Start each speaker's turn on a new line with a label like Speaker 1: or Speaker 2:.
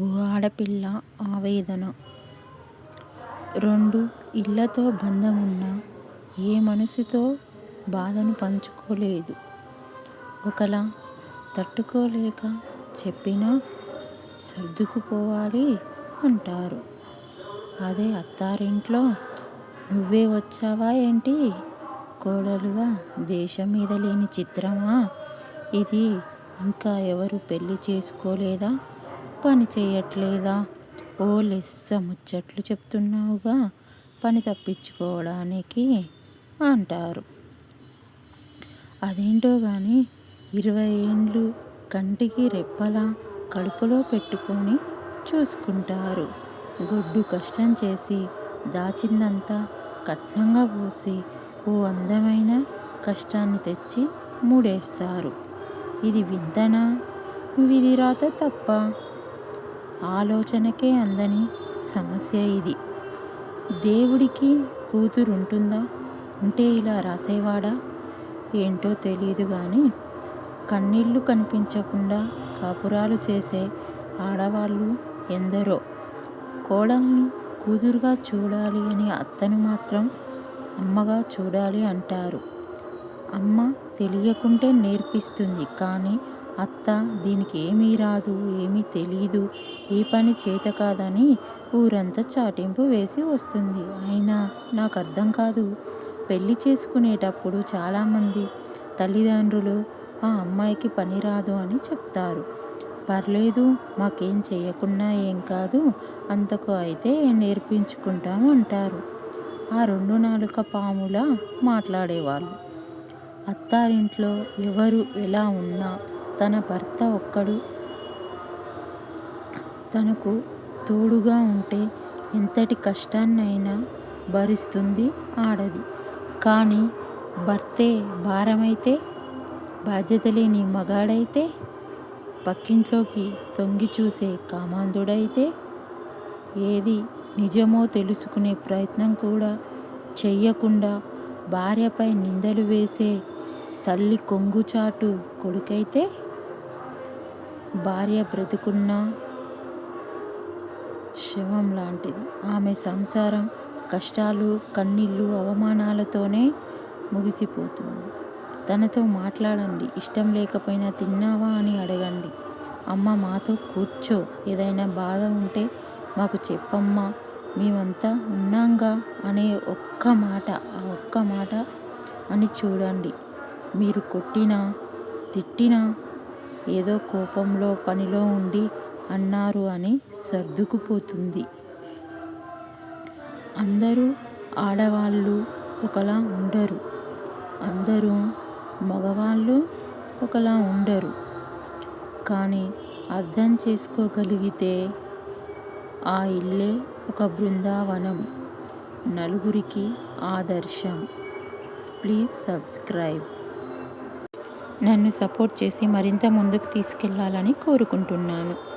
Speaker 1: ఓ ఆడపిల్ల ఆవేదన రెండు ఇళ్ళతో బంధమున్న ఏ మనసుతో బాధను పంచుకోలేదు. ఒకలా తట్టుకోలేక చెప్పినా సర్దుకుపోవాలి అంటారు. అదే అత్తారింట్లో నువ్వే వచ్చావా ఏంటి కోడలుగా దేశం మీద లేని చిత్రమా ఇది ఇంకా ఎవరు పెళ్ళి చేసుకోలేదా పని చేయట్లేదా ఓ లెస్స ముచ్చట్లు చెప్తున్నావుగా పని తప్పించుకోవడానికి అంటారు. అదేంటో కానీ ఇరవై ఏండ్లు కంటికి రెప్పలా కడుపులో పెట్టుకొని చూసుకుంటారు. గొడ్డు కష్టం చేసి దాచిందంతా కట్నంగా పోసి ఓ అందమైన కష్టాన్ని తెచ్చి మూడేస్తారు ఇది వింతనా విధిరాత తప్ప ఆలోచనకే అందని సమస్య ఇది. దేవుడికి కూతురుంటుందా ఉంటే ఇలా రాసేవాడా ఏంటో తెలియదు కానీ కన్నీళ్ళు కనిపించకుండా కాపురాలు చేసే ఆడవాళ్ళు ఎందరో కోడల్ని కూతురుగా చూడాలి అని అత్తను మాత్రం అమ్మగా చూడాలి అంటారు. అమ్మ తెలియకుంటే నేర్పిస్తుంది కానీ అత్త దీనికి ఏమీ రాదు ఏమీ తెలీదు ఏ పని చేత కాదని ఊరంతా చాటింపు వేసి వస్తుంది. అయినా నాకు అర్థం కాదు. పెళ్ళి చేసుకునేటప్పుడు చాలామంది తల్లిదండ్రులు ఆ అమ్మాయికి పని రాదు అని చెప్తారు. పర్లేదు మాకేం చేయకున్నా ఏం కాదు అంతకు అయితే నేర్పించుకుంటాం అంటారు ఆ రెండు నాలుక పాములా మాట్లాడేవాళ్ళు. అత్తారింట్లో ఎవరు ఎలా ఉన్నా తన భర్త ఒక్కడు తనకు తోడుగా ఉంటే ఎంతటి కష్టాన్నైనా భరిస్తుంది ఆడది. కానీ భర్తే భారమైతే బాధ్యత లేని మగాడైతే పక్కింట్లోకి తొంగి చూసే కామాంధుడైతే ఏది నిజమో తెలుసుకునే ప్రయత్నం కూడా చెయ్యకుండా భార్యపై నిందలు వేసే తల్లి కొంగుచాటు కొడుకైతే భార్య బ్రతుకున్న శవం లాంటిది ఆమె సంసారం కష్టాలు కన్నీళ్ళు అవమానాలతోనే ముగిసిపోతుంది. తనతో మాట్లాడండి. ఇష్టం లేకపోయినా తిన్నావా అని అడగండి. అమ్మ మాతో కూర్చో ఏదైనా బాధ ఉంటే మాకు చెప్పమ్మా మేమంతా ఉన్నాంగా అనే ఒక్క మాట ఆ ఒక్క మాట అని చూడండి. మీరు కొట్టినా తిట్టినా ఏదో కోపంలో పనిలో ఉండి అన్నారు అని సర్దుకుపోతుంది. అందరూ ఆడవాళ్ళు ఒకలా ఉండరు. అందరూ మగవాళ్ళు ఒకలా ఉండరు. కానీ అర్థం చేసుకోగలిగితే ఆ ఇల్లే ఒక బృందావనం నలుగురికి ఆదర్శం. Please subscribe. నన్ను సపోర్ట్ చేసి మరింత ముందుకు తీసుకెళ్ళాలని కోరుకుంటున్నాను.